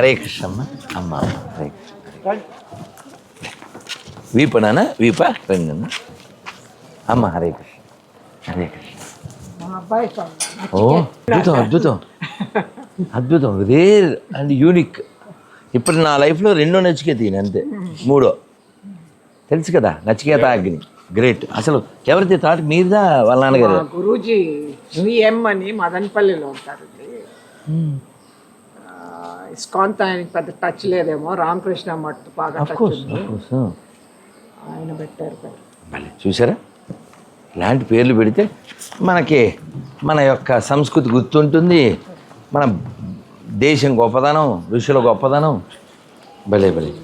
హరే కృష్ణ అమ్మ అమ్మ అమ్మ హరే కృష్ణ. వీపనానా వీప రండి అన్న అమ్మ హరే కృష్ణ. హరే కృష్ణ. ఓ అద్భుతం అద్భుతం. అద్భుతం. రేర్ అండ్ యూనిక్ ఇప్పుడు నా లైఫ్లో రెండో నచికేత ఈయన అంతే. మూడో. తెలుసు కదా నచికేత అగ్ని. గ్రేట్ అసలు ఎవరిది థాట్ మీరుదా వాళ్ళ నాన్నగారు? గురూజీ అని మదనపల్లిలో ఉంటారు ఇస్కాంత్ ఆయనకి పెద్ద టచ్ లేదేమో. రామకృష్ణ మట్టు బాగా టచ్ ఉంది. ఆయన పెట్టారు పేరు. మళ్ళీ చూసారా? ఇలాంటి పేర్లు పెడితే మనకి మన యొక్క సంస్కృతి గుర్తుంటుంది. మన దేశం గొప్పదనం ఋషుల గొప్పదనం. భలే భలే.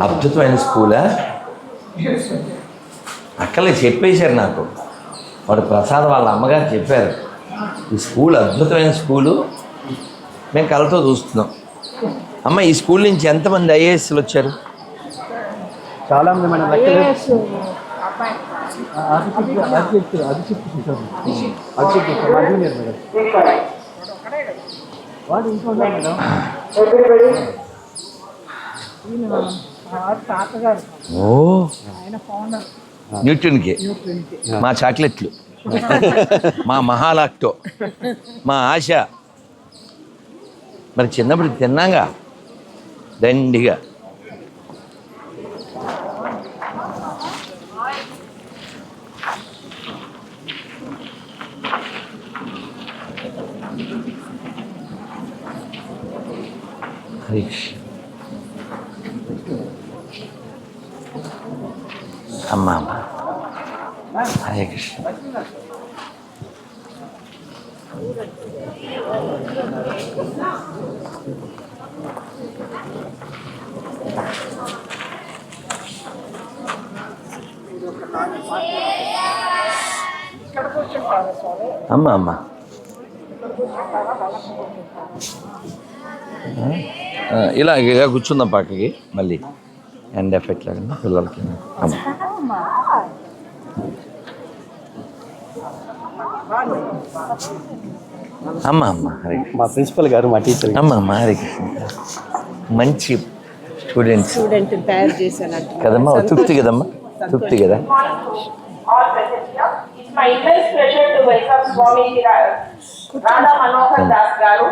అద్భుతమైన స్కూలా? అక్కలే చెప్పేశారు నాకు. వాడు ప్రసాద్ వాళ్ళ అమ్మగారు చెప్పారు ఈ స్కూల్ అద్భుతమైన స్కూలు. మేము కళ్ళతో చూస్తున్నాం. అమ్మ ఈ స్కూల్ నుంచి ఎంతమంది ఐఏఎస్లు వచ్చారు? చాలా మంది మన ఓ. ఆయన ఫౌండర్ న్యూట్రిన్కి. మా చాక్లెట్లు. మా మహాలాక్టో. మా ఆశ. మరి చిన్నప్పుడు తిన్నాగా? దండిగా. అమ్మ అమ్మ. హరే కృష్ణ అమ్మ అమ్మ ఇలా ఇలా కూర్చుందాం పక్కకి మళ్ళీ ఎండ్ ఎఫెక్ట్ లాగా పిల్లలకి అమ్మ అమ్మ అమ్మ. మా ప్రిన్సిపల్ గారు మా టీచర్ అమ్మ అమ్మ హరే కృష్ణ. మంచి స్టూడెంట్స్ స్టూడెంట్ తయారు చేశానంట కదమ్మా తృప్తి కదమ్మా? తృప్తి కదా.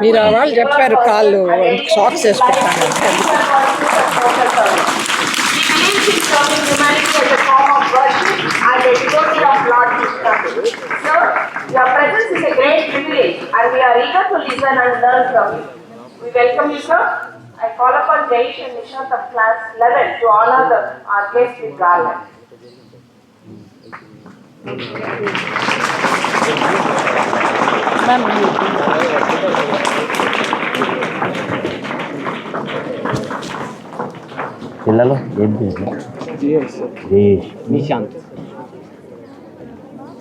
మీరు ఆ వాళ్ళు చెప్పారు కాళ్ళు షాక్స్ వేసుకుంటాను. your presence is a great privilege and we are eager to listen and learn from you. We welcome you, sir. I call upon Jaish and Nishant of class 11 to honor the, our guest with garland. పిల్లలు ఏం పేరు Jayesh Nishant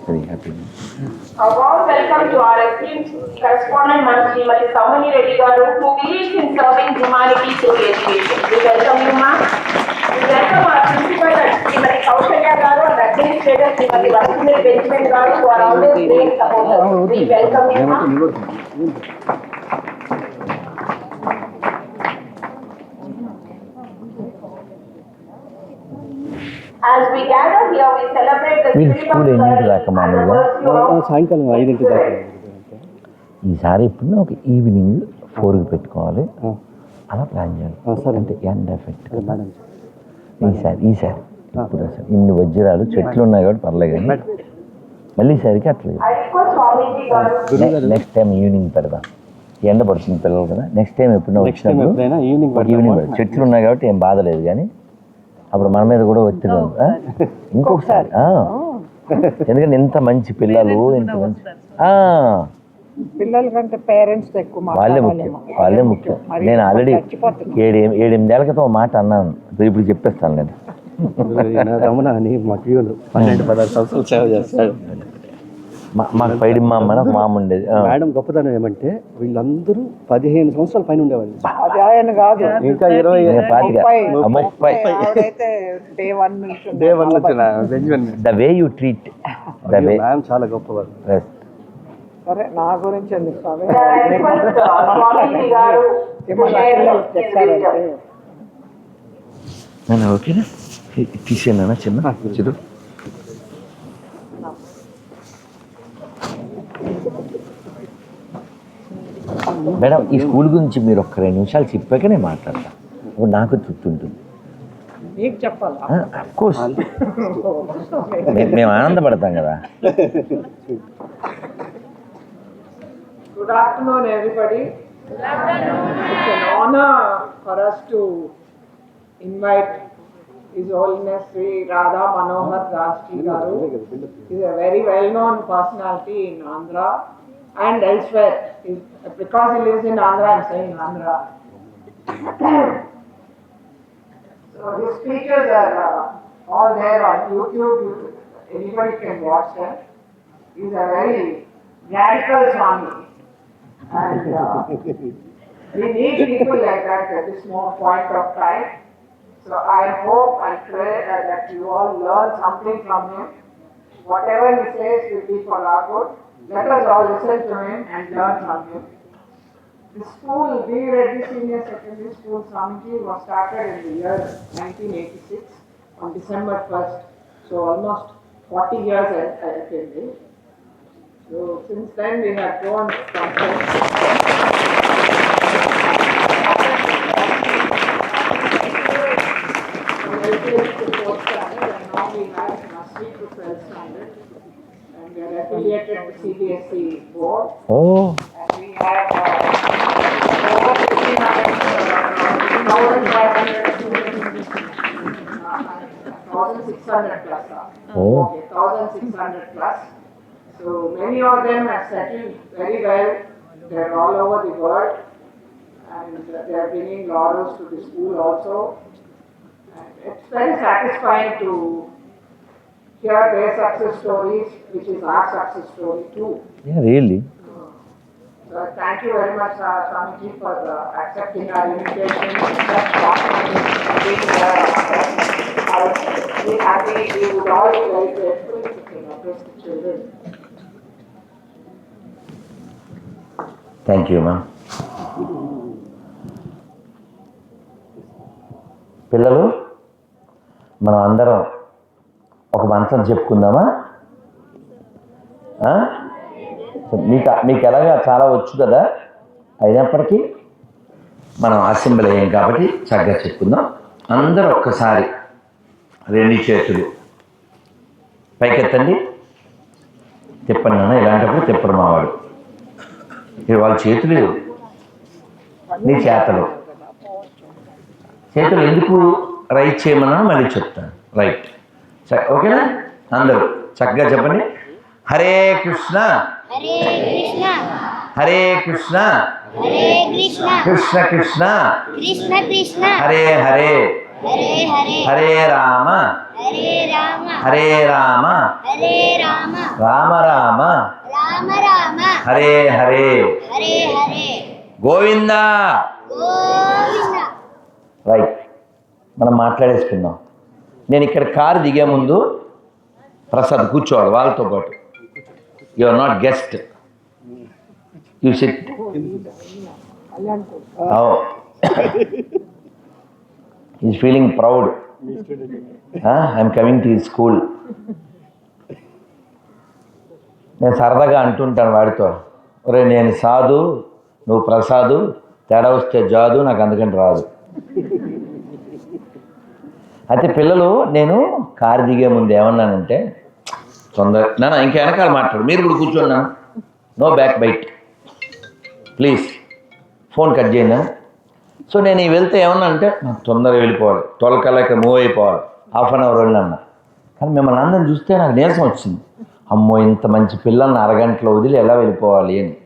very happy a warm welcome to our esteemed correspondent Ms. Srimati Samani Reddy Garu, who believes in serving humanity through education. We welcome you, ma'am. We welcome our principal Srimati Kaushalya Garu and administrator Srimati Vasundhari Benjamin Garu, who are always great supporters. We welcome you, ma'am. మీరు school service దాకా మామూలుగా? సాయంకాలం ఐదింటి దాకా ఈసారి ఇప్పుడు ఒక evening ఫోర్కి పెట్టుకోవాలి. అలా ప్లాన్ చేయాలి. అంటే ఎండ్ ఎఫెక్ట్ ఈసారి ఈసారి ఇప్పుడు అసలు ఇన్ని వజ్రాలు చెట్లు ఉన్నాయి కాబట్టి పర్లేదు కానీ మళ్ళీ ఈసారికి అట్లా I request Swamiji Garu next time evening పెడదాం. ఎండ పడుతుంది పిల్లలు కదా. నెక్స్ట్ టైం ఎప్పుడైనా వచ్చినప్పుడు ఈవినింగ్ ఈవినింగ్. చెట్లు ఉన్నాయి కాబట్టి ఏం బాధ లేదు కానీ అప్పుడు మన మీద కూడా ఒత్తిడి ఉంది? ఇంకొకసారి ఆ. ఎందుకంటే ఇంత మంచి పిల్లలు ఇంత మంచి ఆ, పిల్లల కంటే పేరెంట్స్ ఎక్కువ వాళ్ళే ముఖ్యం. వాళ్ళే ముఖ్యం. నేను ఆల్రెడీ. ఏడు ఏడెనిమిదేళ్ళ క్రితం ఒక మాట అన్నాను. ఇప్పుడు ఇప్పుడు చెప్పేస్తాను నేను. రమణ అని మా పన్నెండు పదహారు సంవత్సరాలు సేవ చేస్తాడు. మాకు పైడి మా అమ్మ ఒక మామ ఉండేది. మేడం గొప్పతనం ఏమంటే వీళ్ళందరూ పదిహేను సంవత్సరాల పైన ఉండేవాళ్ళు. అది ఆయన కాదు. ఇంకా ఇరవై ముప్పై. డే వన్ నుంచి డే వన్ వచ్చిన Benjamin. The way you treat. The way. Ma'am చాలా గొప్పవారు. సరే నా గురించి ఎందుకు స్వామి? ఓకేనా? తీసేనా చిన్న. చిరు. మేడం ఈ స్కూల్ గురించి మీరు ఒక రెండు నిమిషాలు చెప్పాకనే మాట్లాడతాను నాకు తృప్తుంటుంది మేము ఆనందపడతాం కదా. Invite is holiness Shri Radha Manohar Rashtri garu very well known personality in Andhra and elsewhere. Because he lives in Andhra, I'm saying Andhra. So his speeches are uh, all there on YouTube. Anybody can watch them. He's a very radical Swami. And uh, we need people like that at this point of time. So I hope and pray uh, that you all learn something from him. Whatever he says will be for our good. Let us all listen to him and learn from him. The school, B. Reddy Senior Secondary School, Swamiji, was started in the year 1986 on December 1st. So almost 40 years I attended. So since then we have grown from now we have nursery to 12th standard. And we are affiliated to CBSE board. Oh And we have uh, over 1,500 students, uh, 1,600 plus. uh, Oh. Okay, 1,600 plus. So many of them have settled very well. They're all over the world. And they are bringing laurels to the school also. And it's very satisfying to hear their success stories, which is our success story too. Really So thank you very much, uh, Swamiji, for uh, accepting our invitation. Such short notice, being here. I was really happy, we would all be very grateful if you can address the children. Thank you ma'am పిల్లలు మనం అందరం ఒక మంత్రం చెప్పుకుందామా? మీకు మీకు ఎలాగా చాలా వచ్చు కదా? అయినప్పటికీ మనం అసెంబ్లీ అయ్యాం కాబట్టి చక్కగా చెప్పుకుందాం. అందరూ ఒక్కసారి రెండు చేతులు పైకెత్తండి. తిప్పండి నాన్న ఇలాంటప్పుడు తిప్పడు మావాడు. వాళ్ళ చేతులు నీ చేతలు. చేతులు ఎందుకు రైట్ చేయమన్నా మళ్ళీ చెప్తాను. రైట్. ఓకేనా? అందరూ చక్కగా చెప్పండి. హరే కృష్ణ. హరే కృష్ణ. కృష్ణ. కృష్ణ. హరే హరే. హరే రామ. హరే రామ. రామ. రామ. హరే హరే. గోవింద. రైట్. మనం మాట్లాడేసుకుందాం. నేను ఇక్కడ కారు దిగే ముందు ప్రసాద్ కూర్చోవాలి వాళ్ళతో పాటు. You are not guest you sit is feeling proud I'm coming to school నేను సరదాగా అంటుంటాను వాడితో. ఒరే నేను సాధు నువ్వు ప్రసాదు తేడా వస్తే జాదు నాకు అందుకని రాదు. అయితే పిల్లలు నేను కారు దిగే ముందు ఏమన్నానంటే తొందర నాన్న ఇంకా వెనకాల మాట్లాడు. మీరు కూడా కూర్చోండి no back bite. Please phone cut చేయను సో నేను వెళ్తే ఏమన్నా అంటే నాకు తొందరగా వెళ్ళిపోవాలి. తొలకలకి మూవ్ అయిపోవాలి. హాఫ్ అన్ అవర్ వెళ్ళినమ్మా కానీ మిమ్మల్ని అందరిని చూస్తే నాకు నీరసం వచ్చింది. అమ్మో ఇంత మంచి పిల్లల్ని అరగంటలో వదిలి ఎలా వెళ్ళిపోవాలి? అని.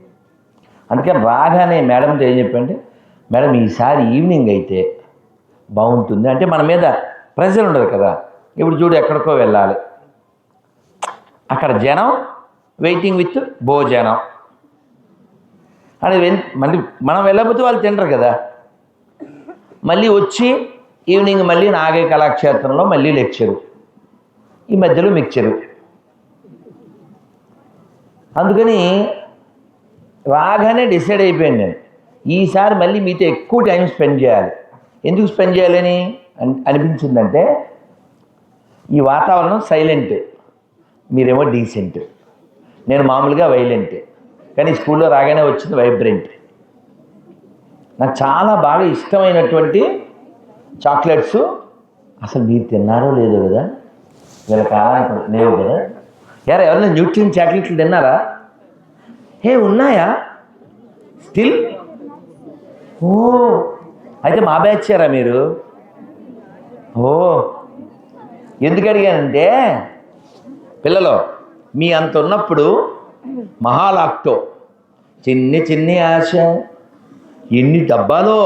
అందుకని రాగానే మేడంతో ఏం చెప్పంటే మేడం ఈసారి ఈవినింగ్ అయితే బాగుంటుంది. అంటే మన మీద ప్రెజర్ ఉండదు కదా. ఇప్పుడు చూడు ఎక్కడికో వెళ్ళాలి. అక్కడ జనం వెయిటింగ్ విత్ భోజనం. అని మళ్ళీ మనం వెళ్ళకపోతే వాళ్ళు తినరు కదా. మళ్ళీ వచ్చి ఈవినింగ్ మళ్ళీ నాగే కళాక్షేత్రంలో మళ్ళీ లెక్చరు. ఈ మధ్యలో మిక్చరు. అందుకని రాగానే డిసైడ్ అయిపోయాను నేను. ఈసారి మళ్ళీ మీతో ఎక్కువ టైం స్పెండ్ చేయాలి. ఎందుకు స్పెండ్ చేయాలని? అనిపించిందంటే ఈ వాతావరణం సైలెంట్ మీరేమో డీసెంట్ నేను మామూలుగా వైలెంట్ కానీ స్కూల్లో రాగానే వచ్చింది వైబ్రెంట్ నాకు చాలా బాగా ఇష్టమైనటువంటి చాక్లెట్స్ అసలు మీరు తిన్నారో లేదో కదా? వీళ్ళ కాలానికి లేవు కదా? యారా ఎవరైనా న్యూట్రిన్ చాక్లెట్లు తిన్నారా? హే ఉన్నాయా? స్టిల్ ఓ అయితే మా బ్యాచ్ చేరా మీరు? ఓ ఎందుకు అడిగానంటే పిల్లలు మీ అంత ఉన్నప్పుడు మహాలాక్టో చిన్ని చిన్ని ఆశ ఎన్ని డబ్బాలో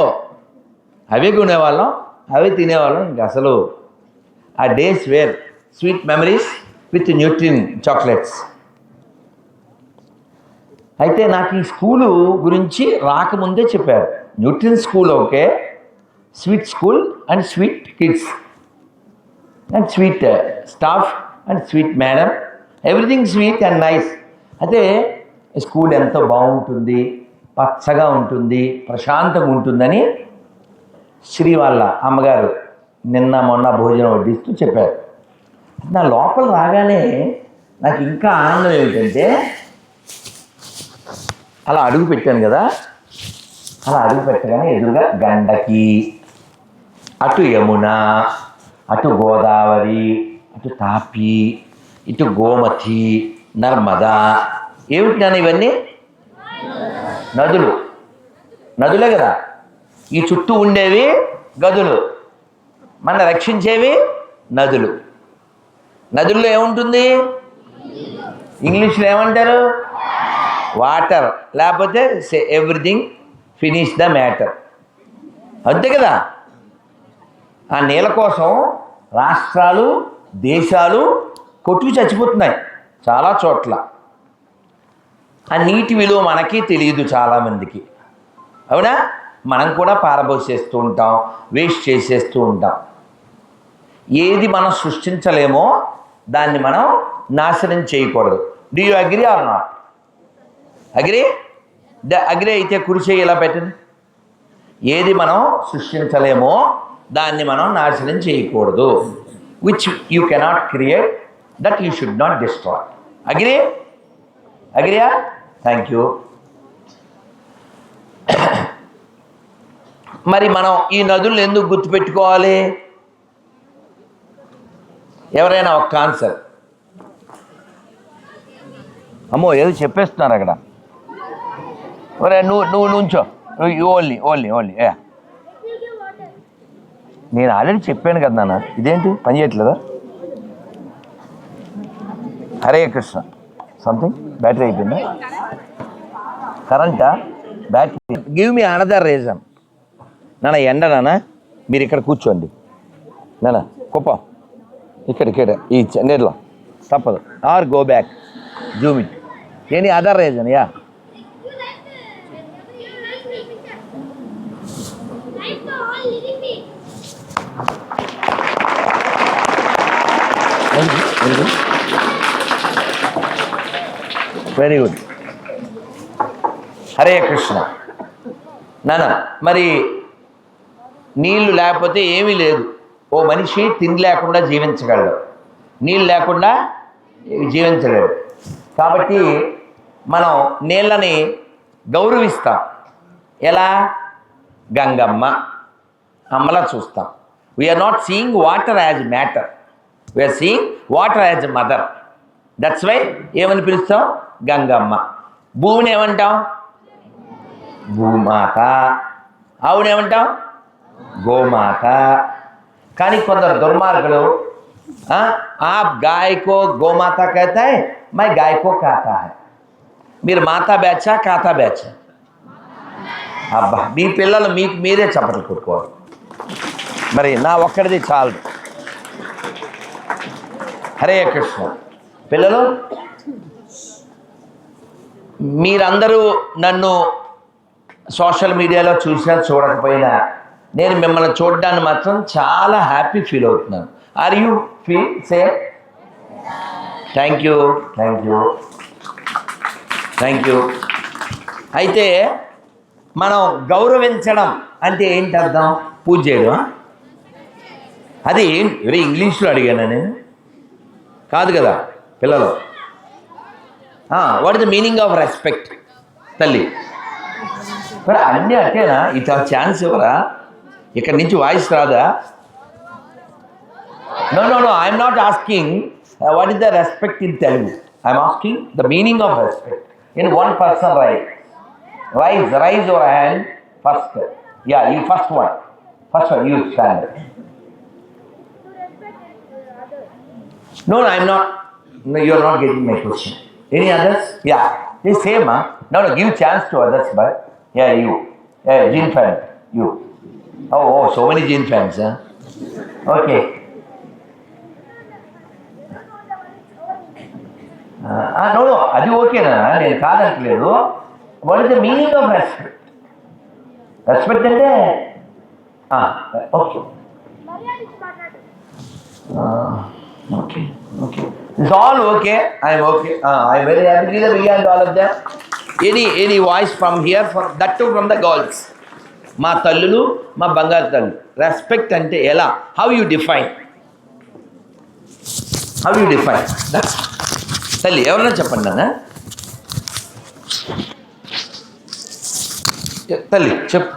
అవే కొనేవాళ్ళం అవే తినేవాళ్ళం ఇంక అసలు ఆ days were sweet memories with Nutrine chocolates అయితే నాకు ఈ స్కూలు గురించి రాకముందే చెప్పారు. Nutrine school okay sweet school and sweet kids. And sweet uh, staff and sweet madam. Everything sweet and nice అయితే స్కూల్ ఎంతో బాగుంటుంది పచ్చగా ఉంటుంది ప్రశాంతంగా ఉంటుందని శ్రీ వాళ్ళ అమ్మగారు నిన్న మొన్న భోజనం వడ్డిస్తూ చెప్పారు. నా లోపల రాగానే నాకు ఇంకా ఆనందం ఏమిటంటే అలా అడుగు పెట్టాను కదా. అలా అడుగు పెట్టగానే ఎదురుగా గండకి అటు యమున అటు గోదావరి అటు తాపి ఇటు గోమతి నర్మదా. ఏమిటి నాన్న ఇవన్నీ? నదులు. నదులే కదా. ఈ చుట్టూ ఉండేవి గదులు. మన రక్షించేవి నదులు. నదుల్లో ఏముంటుంది? ఇంగ్లీష్లో ఏమంటారు? వాటర్. లేకపోతే ఎవ్రీథింగ్ ఫినిష్ ద మ్యాటర్. అంతే కదా? ఆ నీళ్ళ కోసం రాష్ట్రాలు దేశాలు కొట్టుకు చచ్చిపోతున్నాయి చాలా చోట్ల. ఆ నీటి విలువ మనకి తెలియదు చాలామందికి అవునా? మనం కూడా పారబోసేస్తూ ఉంటాం వేస్ట్ చేసేస్తూ ఉంటాం. ఏది మనం సృష్టించలేమో దాన్ని మనం నాశనం చేయకూడదు. Do you agree or not agree agree అయితే కుడి ఇలా పెట్టండి ఏది మనం సృష్టించలేమో దాన్ని మనం నాశనం చేయకూడదు. Which you cannot create that you should not destroy agree అగ్రియా thank you మరి మనం ఈ నదులను ఎందుకు గుర్తుపెట్టుకోవాలి? ఎవరైనా ఒక ఆన్సర్ అమ్మో ఏదో చెప్పేస్తున్నారు అక్కడ. ఒరే నువ్వు నువ్వు నుంచో. ఓన్లీ ఓన్లీ ఓన్లీ ఏ నేను ఆల్రెడీ చెప్పాను కదా నాన్న ఇదేంటి? పని చేయట్లేదా? హరే కృష్ణ. సంథింగ్ బ్యాటరీ అయిపోయిందా? కరెంటా battery give me another reason నాన్న ఎండ నాన్న మీరు ఇక్కడ కూర్చోండి. నాన్న కుప్ప ఇక్కడ ఇక్కడ ఈ చ- తప్పదు. Or go back zoom any other reason yeah very good Hare Krishna. నాన్న మరి నీళ్ళు లేకపోతే ఏమీ లేదు. ఓ మనిషి తిండి లేకుండా జీవించగలడు. నీళ్ళు లేకుండా జీవించలేడు. కాబట్టి మనం నీళ్ళని గౌరవిస్తాం. ఎలా? గంగమ్మ. అమ్మలా చూస్తాం. We are not seeing water as matter we are seeing water as mother that's why ఏమని పిలుస్తాం? గంగమ్మ భూమిని ఏమంటాం భూమాత ఆవునేమంటాం గోమాత కానీ కొందరు దుర్మార్గులు ఆ, आप गाय को గోమాత कहता है मैं गाय को खाता है మీరు మాతా బ్యాచా కాతా బ్యాచా అబ్బా మీ పిల్లలు మీకు మీరే చప్పట్లు కొట్టుకోవాలి మరి నా ఒక్కడిది చాలు హరే కృష్ణ పిల్లలు మీరందరూ నన్ను సోషల్ మీడియాలో చూసినా చూడకపోయినా నేను మిమ్మల్ని చూడడాన్ని మాత్రం చాలా హ్యాపీ ఫీల్ అవుతున్నాను. Are you feel same thank you thank you thank you అయితే మనం గౌరవించడం అంటే ఏంటి అర్థం? పూజ చేయడం అది ఏంటి? ఇంగ్లీష్లో అడిగాను నేను? కాదు కదా పిల్లలు. What is the meaning of respect తల్లి మరి అన్నీ అంటేనా ఇట్లా ఛాన్స్ ఇవ్వరా ఇక్కడి నుంచి వాయిస్ రాదా no no no I'm not asking what is the respect in Telugu I'm asking the meaning of respect in one person right rise rise your hand first yeah you first one first one you stand No, no, I'm not. No, you're not getting my question. Any others? Yeah. The same, huh? No, no, give chance to others, but yeah, you. Yeah, Jean fan, you. Oh, oh, so many Jean fans, huh? Okay. Uh, no, no, అది ఓకేనా నేను కాదనట్లేదు what is the meaning of respect respect అంటే okay Okay okay it's all okay I'm okay I very happy the beyond all of them any any voice from here from that to from the girls మా తల్లులు మా బంగారు తల్లు. Respect అంటే ఎలా? How you define how you define తల్లి ఎవరన్నా చెప్పండి నాన్న? తల్లి చెప్పు.